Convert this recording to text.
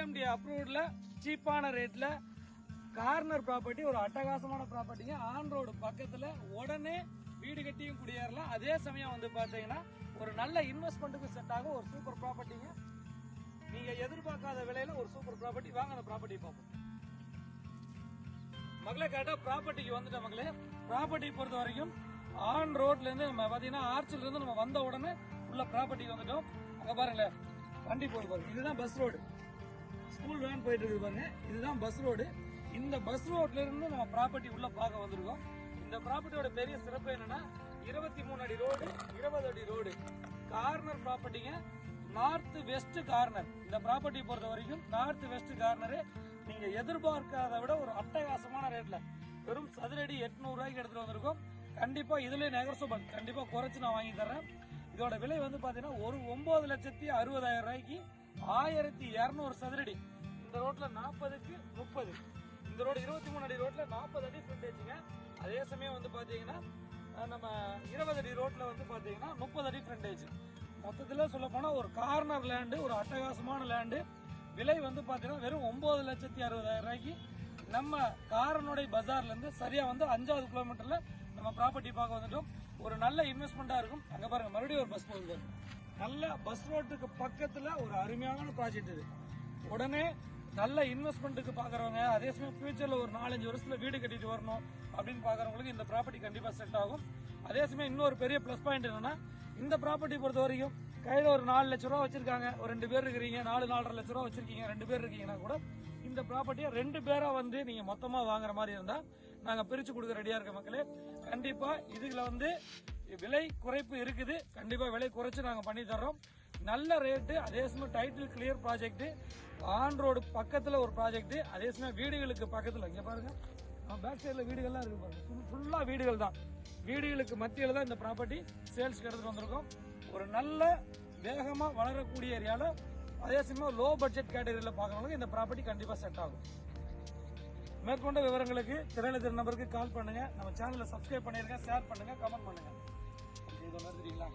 CMD அப்ரூவ்ட்ல சீப்பான ரேட்ல corner property ஒரு அட்டகாசமான ப்ராப்பர்ட்டிங்க ஆன் ரோடு பக்கத்துல உடனே வீடு கட்டியும் குடியேறலாம். அதே சமயம் வந்து பாத்தீங்கன்னா ஒரு நல்ல இன்வெஸ்ட்மெண்ட்டுக்கு செட் ஆகும் ஒரு சூப்பர் ப்ராப்பர்ட்டிங்க நீங்க எதிர்பார்க்காத விலையில ஒரு சூப்பர் ப்ராப்பர்ட்டி வாங்க அந்த ப்ராப்பர்ட்டி பார்ப்போம். மகளே கரெக்டா ப்ராப்பர்ட்டிக்கு வந்துட்ட மகளே ப்ராப்பர்ட்டி பொறுத்த வரைக்கும் ஆன் ரோட்ல இருந்து நம்ம பாத்தீங்கன்னா ஆர்ச்சில இருந்து நம்ம வந்த உடனே உள்ள ப்ராப்பர்ட்டிக்கு வந்துட்டோம். அங்க பாருங்களேன் வண்டி போகுது பாருங்க. இதுதான் பஸ் ரோடு ஸ்கூல் வேன் போயிட்டு இருக்குது பாருங்க. இதுதான் பஸ் ரோடு இந்த பஸ் ரோட்ல இருந்து நம்ம ப்ராப்பர்ட்டி உள்ள பார்க்க வந்திருக்கோம். இந்த ப்ராப்பர்ட்டியோட பெரிய சிறப்பு என்னன்னா இருபத்தி மூணு அடி ரோடு இருபது அடி ரோடு கார்னர் ப்ராப்பர்ட்டிங்க நார்த் வெஸ்ட் கார்னர் இந்த ப்ராப்பர்ட்டி பொறுத்த வரைக்கும் நார்த் வெஸ்ட் கார்னரு நீங்க எதிர்பார்க்காத விட ஒரு அட்டகாசமான ரேட்ல வெறும் சதுரடி எட்நூறு ரூபாய்க்கு எடுத்துட்டு வந்திருக்கோம். கண்டிப்பா இதுல நெகர்சோபன் கண்டிப்பா குறைச்சு நான் வாங்கி தரேன் இதோட விலை வந்து பாத்தீங்கன்னா ஒரு ஒன்பது லட்சத்தி அறுபதாயிரம் ரூபாய்க்கு ஆயிரத்தி இருநூறு சதுரடி. இந்த ரோட்ல நாற்பதுக்கு முப்பது. இந்த ரோடு இருபத்தி மூணு அடி ரோட்ல நாற்பது அடி ஃப்ரண்டேஜுங்க அதே சமயம் வந்து பாத்தீங்கன்னா நம்ம இருபது அடி ரோட்ல வந்து பாத்தீங்கன்னா முப்பது அடி ஃப்ரண்டேஜ் மொத்தத்துல சொல்ல போனா ஒரு கார்னர் லேண்டு ஒரு அட்டகாசமான லேண்டு விலை வந்து பாத்தீங்கன்னா வெறும் ஒன்பது லட்சத்தி அறுபதாயிரம் ரூபாய்க்கு நம்ம காரனுடைய பஜார்ல இருந்து சரியா வந்து அஞ்சாவது கிலோமீட்டர்ல நம்ம ப்ராப்பர்ட்டி பார்க்க வந்துட்டோம். ஒரு நல்ல இன்வெஸ்ட்மெண்ட்டாக இருக்கும். அங்க பாருங்க மறுபடியும் ஒரு பஸ் போகுது நல்ல பஸ் ரோட்டுக்கு பக்கத்துல ஒரு அருமையான ப்ராஜெக்ட் இது. உடனே நல்ல இன்வெஸ்ட்மெண்ட்டுக்கு பாக்குறவங்க அதே சமயம் ஃபியூச்சர்ல ஒரு நாலஞ்சு வருஷத்துல வீடு கட்டிட்டு வரணும் அப்படின்னு பாக்குறவங்களுக்கு இந்த ப்ராப்பர்ட்டி கண்டிப்பா செட் ஆகும். அதே சமயம் இன்னொரு பெரிய ப்ளஸ் பாயிண்ட் என்னன்னா இந்த ப்ராப்பர்ட்டி பொறுத்த வரைக்கும் கையில ஒரு நாலு லட்ச ரூபா வச்சிருக்காங்க. ஒரு ரெண்டு பேர் இருக்கிறீங்க நாலு நாலரை லட்ச ரூபா வச்சிருக்கீங்க ரெண்டு பேர் இருக்கீங்கன்னா கூட இந்த ப்ராப்பர்ட்டியை ரெண்டு பேரா வந்து நீங்க மொத்தமா வாங்குற மாதிரி இருந்தா நாங்க பிரிச்சு கொடுக்க ரெடியா இருக்க மக்களே. கண்டிப்பா இதுல வந்து விலை குறைப்பு இருக்குது. கண்டிப்பா விலை குறைச்சு நாங்க பண்ணி தர்றோம். நல்ல ரேட்டு அதே சமயம் title clear project on road பக்கத்துல ஒரு ப்ராஜெக்ட் அதே சமயம் வீடுகளுக்கு பக்கத்துல. இங்க பாருங்க. பேக் சைடில் வீடுகள்லாம் இருக்கு பாருங்க. ஃபுல்லா வீடுகள் தான். வீடுகளுக்கு மத்தியில தான் இந்த ப்ராப்பர்ட்டி சேல்ஸ்க்கு எடுத்துட்டு வந்திருக்கோம். ஒரு நல்ல வேகமா வளரக்கூடிய ஏரியால அதே சமயம் லோ பட்ஜெட் கேட்டகரியில பார்க்குறவங்களுக்கு இந்த ப்ராப்பர்ட்டி கண்டிப்பா செட் ஆகும். மேற்கொண்ட விவரங்களுக்கு திரையில நம்பருக்கு கால் பண்ணுங்க. நம்ம சேனலை சப்ஸ்கிரைப் பண்ணிருங்க ஷேர் பண்ணுங்க கமெண்ட் பண்ணுங்க. இது மாதிரி தெரியுங்களா?